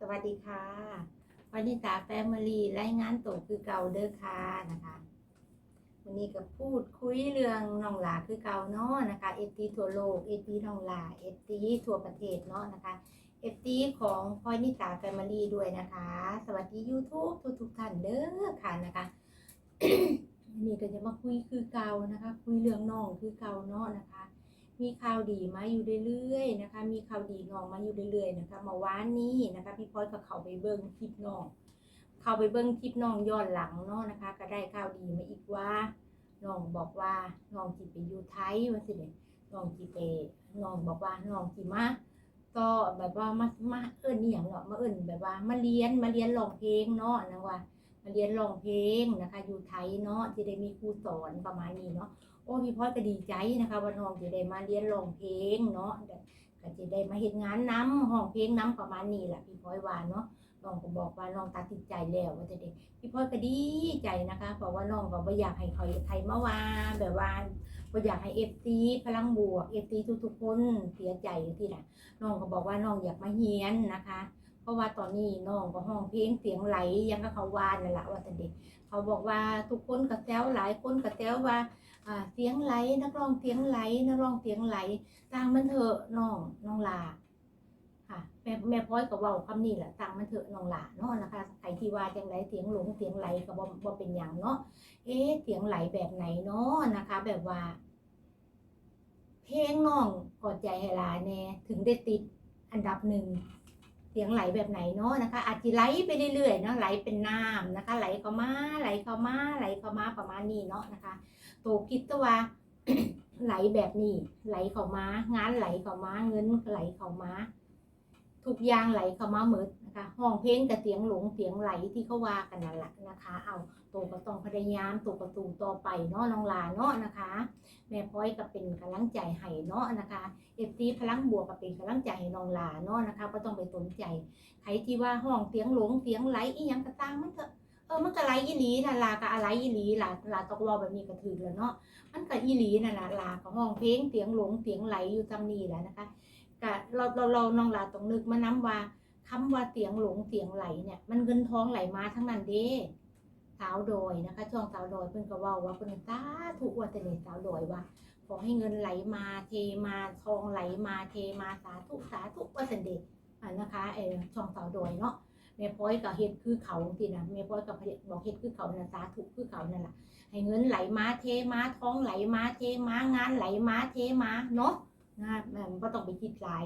สวัสดีค่ะวันนี้ตาแฟมิลี่รายงานตัวคือเก่าเด้อค่ะนะคะวันนี้ก็พูดคุยเรื่องน้องหลาคือเก่าเนาะนะคะเอฟีทั่วโลกเอฟีน้องหลาเอฟีทั่วประเทศเนาะนะคะเอฟีของพอยนิตาแฟมิลี่ด้วยนะคะ สวัสดี YouTube ทุกทุกท่านเด้อค่ะนะคะวันนี้ก็จะมาคุยคือเก่านะคะ คุยเรื่องน้องคือเก่าเนาะนะคะ มีข่าวดีมาอยู่เรื่อยๆนะคะ มีข่าวดีงอกมาอยู่เรื่อยๆนะคะมาว่านนี้นะคะ พี่พลอยก็เข้าไปเบิ้งคลิปน้อง เข้าไปเบิ้งคลิปน้องย้อนหลังเนาะนะคะ ก็ได้ข่าวดีมาอีกว่าน้องบอกว่าน้องจิไปอยู่ไทยว่าสิเนี่ยน้องจิไปน้องบอกว่าน้องจิมาก็แบบว่ามามาเอิ้นนี่อย่างเนาะมาเอิ้นแบบว่ามาเรียนมาเรียนร้องเพลงเนาะนะว่ามาเรียนร้องเพลงนะคะ อยู่ไทยเนาะจะได้มีครูสอนประมาณนี้เนาะ โอ้พี่พลอยก็ดีใจนะคะว่าน้องจะได้มาเรียนร้องเพลงเนาะก็จะได้มาเห็นงานน้ำห้องเพลงน้ำประมาณนี้แหละพี่พลอยว่าเนาะน้องก็บอกว่าน้องตัดสินใจแล้วว่าจะได้พี่พลอยก็ดีใจนะคะเพราะว่าน้องก็บ่อยากให้ใครใครมาว่าแบบว่าบ่อยากให้เอฟซีพลังบวกเอฟซีทุกๆคนเสียใจที่น่ะน้องก็บอกว่าน้องอยากมาเฮียนนะคะ เพราะว่าตอนนี้น้องก็ห้องเพลงเสียงไหลยังก็เขาวานั่นแหละว่าแต่เด็กเขาบอกว่าทุกคนก็แซวหลายคนก็แซวว่า เสียงไหลนักร้องเสียงไหลนักร้องเสียงไหลต่างมันเถอะน้องน้องลาค่ะแม่แม่พ้อยก็เว้าคำนี้แหละต่างมันเถอะน้องลาเนาะนะคะใครที่ว่าจังไรเสียงหลงเสียงไหลก็บ่บ่เป็นอย่างเนาะเอ๊ะเสียงไหลแบบไหนเนาะนะคะ แบบว่า เพลงน้องกอดใจให้ลาแน่ถึงได้ติดอันดับหนึ่ง สียงไหลแบบไหนเนาะนะคะ อาจจะไหลไปเรื่อยๆเนาะไหลเป็นน้ำนะคะ ไหลเข้ามาไหลเข้ามาไหลเข้ามาประมาณนี้เนาะนะคะโตคิดตัวว่าไหลแบบนี้ ไหลเข้ามางานไหลเข้ามาเงินไหลเข้ามาทุกอย่างไหลเข้ามาหมดนะคะห้องเพลงกับเสียงหลงเสียงไหลที่เขาว่ากันนั่นแหละนะคะ เอาโตก็ต้องพยายามโตประตูต่อไปเนาะน้องลาเนาะนะคะ แม่พ้อยก็เป็นกำลังใจให้เนาะนะคะเอฟซีพลังบวกก็เป็นกำลังใจให้น้องลาเนาะนะคะก็ต้องไปสนใจใครที่ว่าห้องเสียงหลงเสียงไหลอีหยังก็ตามมันเถอะเออมันก็ไหลอีหลีน่ะลาก็อะไรอีหลีลาลาตกวอแบบนี้ก็ถือแล้วเนาะมันก็อีหลีน่ะล่ะลาก็ห้องเพลงเสียงหลงเสียงไหลอยู่จำนี่แหละนะคะก็เราเราเราน้องลาต้องนึกมาน้ว่าคำว่าเสียงหลงเสียงไหลเนี่ยมันเงินทองไหลมาทั้งนั้นเด้ สาวดอยนะคะ ช่องสาวดอยเพิ่นก็ว่าว่าเพิ่นสาธุว่าแต่เนี่ยสาวดอยว่าขอให้เงินไหลมาเทมาทองไหลมาเทมาสาธุสาธุว่าแต่เด็กอะนะคะเออช่องสาวดอยเนาะแม่พ้อยก็เฮ็ดคือเขาสินะแม่พ้อยก็บบอกเฮ็ดคือเขานะสาธุคือเขานั่นแหละให้เงินไหลมาเทมาทองไหลมาเทมางานไหลมาเทมาเนาะนะแม่ก็ต้องไปคิดหลาย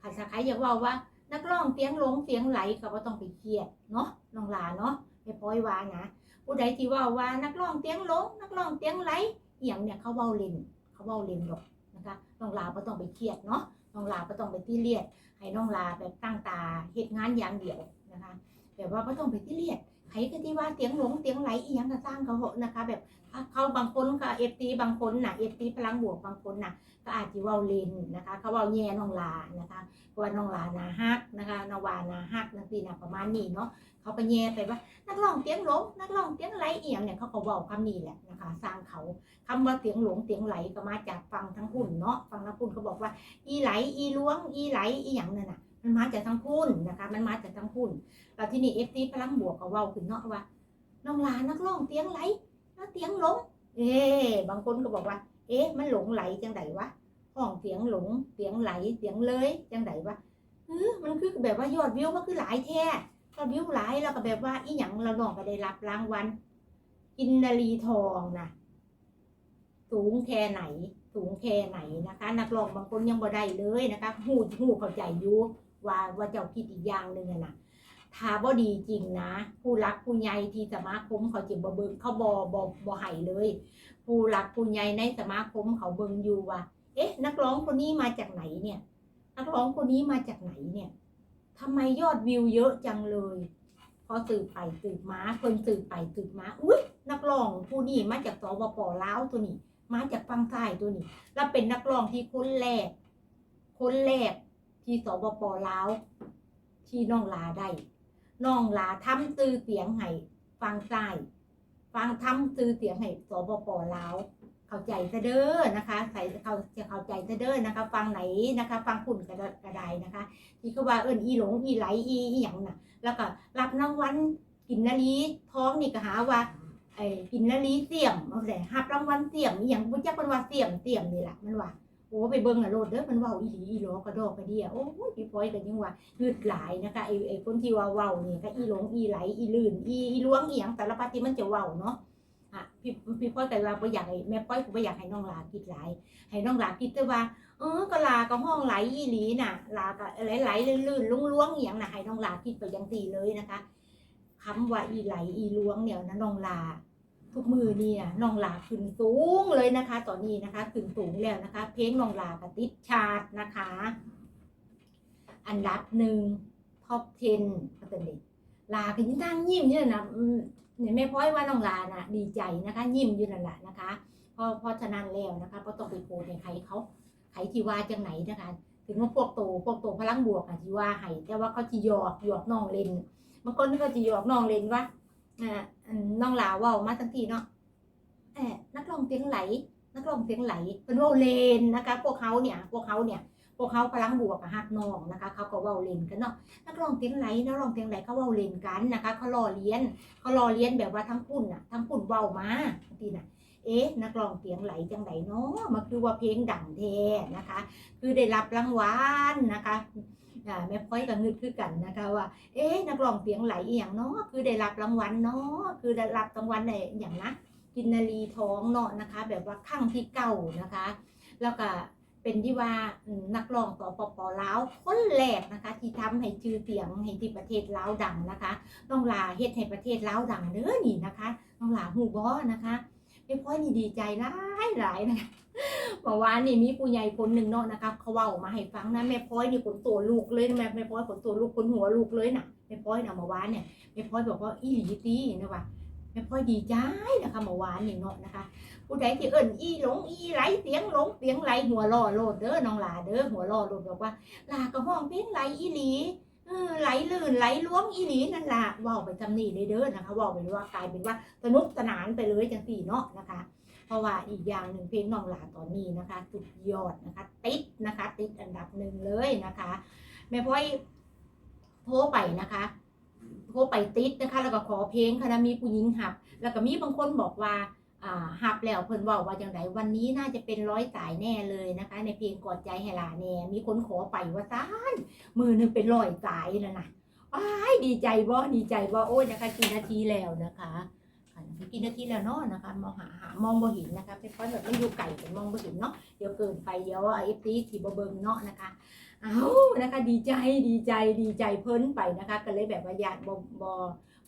ค่ะถ้าใครอยากว่าว่า นักร้องเสียงหลงเสียงไหลก็ต้องไปเครียดเนาะน้องลาเนาะ แม่พ้อยว่านะผู้ใดที่ว่าว่านักร้องเตียงลงนักร้องเตียงไหลอหย่างเนี่ยเขาเบาเล่นเขาเบาเล่นดอกนะคะน้องลาก็ต้องไปเครียดเนาะน้องลาก็ต้องไปที่เลียดให้น้องลาแบบตั้งตาเหตุงานอย่างเดียวนะคะแบบว่าก็ต้องไปที่เรียด ใครก็ที่ว่าเสียงหลงเสียงไหลอีหยังก็สร้างเขาเหอะนะคะ แบบเขาบางคนก็เอฟตีบางคนน่ะเอฟตีพลังบวกบางคนน่ะ ก็อาจจะว้าเลนนะคะ เขาว้าแย่น้องลานะคะว่าน้องลานาฮักนะคะนาวานาฮักนักตีนะประมาณนี้เนาะเขาก็แย่ไปว่านักร้องเสียงหลงนักร้องเสียงไหลเอียงเนี่ยเขาก็เว้าคำนี้แหละนะคะ สร้างเขาคำว่าเสียงหลงเสียงไหลก็มาจากฟังทั้งหุ่นเนาะฟังทั้งหุ่นเขาบอกว่า อีไหลอีล้วงอีไหลอีหยังนั่นน่ะ มันมาจากทั้งพุ่นนะคะ มันมาจากทั้งพุ่นแล้วที่นี่เอฟซีพลังบวกก็เว้าขึ้นเนาะว่าน้องลานักร้องเตียงไหลแล้วเตียงหลง เอ๊บางคนก็บอกว่า เอ๊ะมันหลงไหลจังไดวะห้องเสียงหลงเสียงไหลเสียงเลยจังไดวะเออมันคือแบบว่ายอดวิวมันคือหลายแท้ยอดวิวหลายแล้วก็แบบว่าอีหยังเราลองก็ได้รับรางวัลกินนารีทองนะสูงแค่ไหนสูงแค่ไหนนะคะ นักร้องบางคนยังบ่ได้เลยนะคะหูหูเข้าใจอยู่ ว่าว่าเจ้าคิดอีกอย่างหนึ่งอะนะถ้าบ่ดีจริงนะ ผู้รักผู้ใหญ่ที่สมาคมเขาจะบ่เบิ่งเขาบ่บ่บ่ให้เลย ผู้รักผู้ใหญ่ในสมาคมเขาเบิ่งอยู่ว่า เอ๊ะ นักร้องคนนี้มาจากไหนเนี่ย นักร้องคนนี้มาจากไหนเนี่ยทำไมยอดวิวเยอะจังเลยพอสืบไปสืบมาคนสืบไปสืบมาอุ้ยนักร้องผู้นี้มาจากสปปลาวตัวนี้ มาจากฝั่งใต้ตัวนี้ แล้วเป็นนักร้องที่คนแรกคนแรก ที่สปปลาว ที่น้องลาได้น้องลาทำตื้อเสียงให้ฟังใต้ฟังทำตื้อเสียงให้สปปลาว เข้าใจซะเด้อนะคะใส่เขาจะเข้าใจซะเด้อนะคะ ฟังไหนนะคะ ฟังคุณกระกระไดนะคะ ที่เขาว่าเอิ้นอีหลงอีไหลอีอีหยังน่ะ แล้วก็รับรางวัลกินนาลีท้องนี่ก็หาว่าไอ้กินนาลีเสี่ยมเอาแต่รับรางวัลเสี่ยมอีหยังบ่จักมันว่าเสี่ยมเสี่ยมนี่แหละมันว่า อ้ไปเบิ่งน่ะโลดเด้อมันเว้าอีหลีอีหลอกระดอกกระเดียโอ้ยพี่พลอยก็ยังว่ายืดหลายนะคะไอ้ไอ้คนที่ว่าเว้านี่ก็อีหลงอีไหลอีลื่นอีอีล้วงอีหยังแต่ละปาที่มันจะเว้าเนาะอะพี่พี่พลอยก็ว่าบ่อยากให้แม่พลอยก็บ่อยากให้น้องลาคิดหลายให้น้องลาคิดแต่ว่าเออก็ลาก็ห้องไหลอีหลีน่ะ ลาก็ไหลๆลื่นๆล้วงๆอหย่างน่ะให้น้องลาคิดไปยังตีเลยนะคะคำว่าอีไหลอีล้วงเนี่ยนะน้องลา ทุกมือเนี่ยน้องลาขึ้นสูงเลยนะคะ ตอนนี้นะคะขึ้นสูงแล้วนะคะ เพลงน้องลากติดชาร์ตนะคะ อันดับหนึ่งท็อป10ก็เป็นเด็กลาก็ยิ่งนั่งยิ้มเนี่ยนะเนี่ยแม่พ้อยว่าน้องลาน่ะดีใจนะคะ ยิ้มอยู่นั่นแหละนะคะเพราะเพราะฉะนั้นแล้วนะคะก็ต้องไปโกรธในใครเขาไผที่ว่าจังไหนนะคะ ถึงว่าพวกโตพวกโตพลังบวกอะที่ว่าให้แต่ว่าเขาจะหยอกหยอกน้องเล่นบางคนก็จะหยอกน้องเล่นว่า อ่าอันน้องลาเว่ามาตั้งทีเนาะแอบนักร้องเสียงไหล นักร้องเสียงไหลเป็นเว่าเลนนะคะ พวกเขาเนี่ยพวกเขาเนี่ยพวกเขาพลังบวกกับฮักน้องนะคะ เขาก็เว่าเล่นกันเนาะนักร้องเสียงไหลนักร้องเสียงไหลเขาเว่าเล่นกันนะคะ เขารอเลี้ยนเขารอเลี้ยนแบบว่าทั้งปุ่นน่ะทั้งปุ่นเว้ามาทีน่ะเอ๊ะนักร้องเสียงไหลจังไหนเนาะมันคือว่าเพลงดังแท้นะคะ คือได้รับรางวัลนะคะ อ่าแม่พ้อยกับงึดคือกันนะคะว่า เอ๊ะนักร้องเสียงไหลอหย่างเนาะคือได้รับรางวัลเนาะคือได้รับรางวัลในอย่างนะกินนารีท้องเนาะนะคะ แบบว่าขั้งที่เก่านะคะ แล้วก็เป็นที่ว่านักร้องต่อปปลาวคนแรกนะคะ ที่ทำให้ชื่อเสียงให้ที่ประเทศลาวดังนะคะน้องลาเฮ็ดให้ประเทศลาวดังเด้อนี่นะคะน้องลาฮู้บ่นะคะแม่พ้อยนี่ดีใจหลายหลายนะคะ เมื่อวานนี่มีผู้ใหญ่คนหนึ่งเนาะนะคะเขาเว้ามาให้ฟังนะแม่พ้อยนี่ขนตัวลูกเลยแม่แม่พ้อยขนตัวลูกขนหัวลูกเลยน่ะแม่พ้อยน่ะเมื่อวานเนี่ยแม่พ้อยบอกว่าอีหลีตีนะว่าแม่พ้อยดีใจนะคะเมื่อวานนี่เนาะนะคะ ผู้ใดที่เอิ้นอีหลงอีไหลเสียงหลงเสียงไหลหัวล่อโลดเด้อน้องหลาเด้อหัวล่อโลดบอกว่าลาก็ห้องเพลงไหลอีหลีไหลลื่นไหลล้วงอีหลีนั่นล่ะว้าไปจำนี่เลยเด้อนะคะว้าไปเลยว่ากลายเป็นว่าสนุกสนานไปเลยจังสี่เนาะนะคะ เพราะว่าอีกอย่างหนึ่งเพลงน้องหลาตอนนี้นะคะสุดยอดนะคะ ติดนะคะ ติดอันดับหนึ่งเลยนะคะ แม่พ้อยโทรไปนะคะโทรไปติดนะคะ แล้วก็ขอเพลงคณะมีผู้หญิงหับ แล้วก็มีบางคนบอกว่าอ่าหับแล้วเพิ่นว่าว่าจังไดวันนี้น่าจะเป็นร้อยสายแน่เลยนะคะ ในเพลงกอดใจให้หลาแน่มีคนขอไปว่าซ่านมือหนึ่งเป็นร้อยสายแล้วนะว้ายดีใจบ่ดีใจบ่โอ้ยนะคะกี่นาทีแล้วนะคะ ค่ะกี่นาทีแล้วเนาะนะคะมองหาหามองบ่ห็นนะคะเป็นเพราะแบบมันอยู่ไกลกันมองบ่ห็นเนาะเดี๋ยวเกินไปเดี๋ยวเอฟซีที่บ่เบิ่งเนาะนะคะเอานะคะดีใจดีใจดีใจเพิ่นไปนะคะ ก็เลยแบบว่าญาติบ่บ่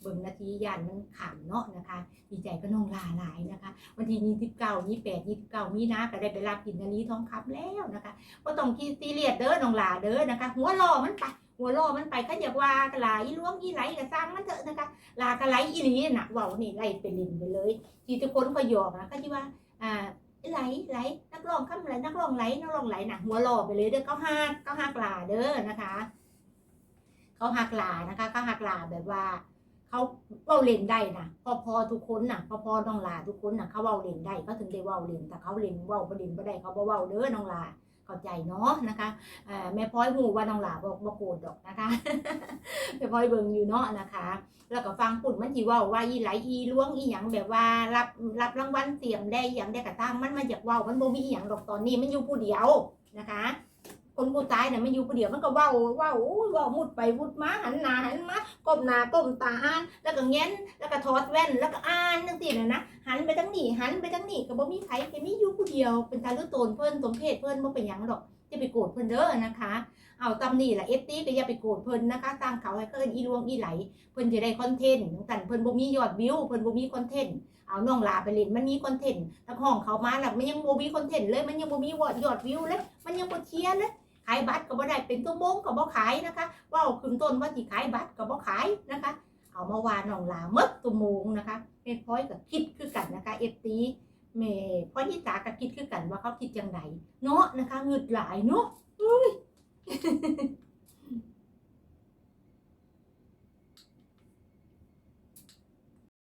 เบิ่งนาทีญาติมันขำเนาะนะคะ ดีใจก็น้องลาหลายนะคะ วันที่29 28 29มีนาก็ได้ไปรับกินนานี้ทองคำแล้วนะคะบ่ต้องคิดซีเรียสเด้อน้องลาเด้อนะคะ หัวล้อมันไป หัวล้อมันไปก็อยากว่ากะหลายล้วงอีไหลก็สร้างมันเถอะนะคะลากะไหลอีหลีน่ะเว้านี่ไหลไปลินไปเลยทีทุกคนก็หยอกนะก็ที่ว่าอ่าไหลไหลนักร้องคำไหลนักร้องไหลนักร้องไหลหน่ะหัวหล่อไปเลยเด้อเขาหักเขาหักลาเด้อนะคะเขาหักลานะคะเขาหักลาแบบว่าเขาเว้าเล่นได้นะพอพอทุกคนน่ะพอพอน้องลาทุกคนน่ะเขาเว้าเล่นได้เขาถึงได้เว้าเล่นแต่เขาเล่นเว้าบ่เล่นบ่ได้เขาบ่เว้าเด้อน้องลา เข้าใจเนาะนะคะแม่พ้อยหูว่าน้องหลาบอกบ่โกรธดอกนะคะแม่พ้อยเบิ่งอยู่เนาะนะคะ แล้วก็ฟังปุ่นมันจีว่าว่าอีไหลอีล้วงอีหยังแบบว่ารับรับรางวัลเสียมได้อย่างได้กระตั้งมันมาจากว่ามันโมมีอีหยังดอกตอนนี้มันอยู่ผู้เดียวนะคะ คนผู้ตายน่ะมันอยู่ผู้เดียวมันก็เว้าเว้าโอ้ยเว้ามุดไปมุดมาหันหน้าหันมาก้มหน้าก้มตาอ่านแล้วก็แง้นแล้วก็ถอดแว่นแล้วก็อ่านจังซี่น่ะนะหันไปทางนี้หันไปทางนี้ก็บ่มีไผแค่มีอยู่ผู้เดียวเป็นตาลือโตนเพิ่นสมเพศเพิ่นบ่เป็นหยังดอกจะไปโกรธเพิ่นเด้อนะคะ เอาตำนี่แหละเอฟตีก็อย่าไปโกรธเพิ่นนะคะสร้างเขาให้เพิ่นอีลวงอีไหล เพิ่นจะได้คอนเทนต์จังซั่นเพิ่นบ่มียอดวิว เพิ่นบ่มีคอนเทนต์ เอาน้องลาไปเล่นมันมีคอนเทนต์ถ้าห้องเขามาแล้วมันยังบ่มีคอนเทนต์เลย มันยังบ่มียอดยอดวิวเลย มันยังบ่เชียร์เลย ขายบัตรก็บ่ได้เป็นชั่วโมงก็บ่ขายนะคะว่าขึ้นต้นว่าสิขายบัตรก็บ่ขายนะคะ เอามาวาน้องลาเมดชั่วโมงนะคะเมย์พ้อยกับคิดคือกันนะคะ FT แม่พ่อที่ตากับคิดคือกันว่าเขาคิดจังไดเนาะนะคะเงึดหลายเนาะอุ้ย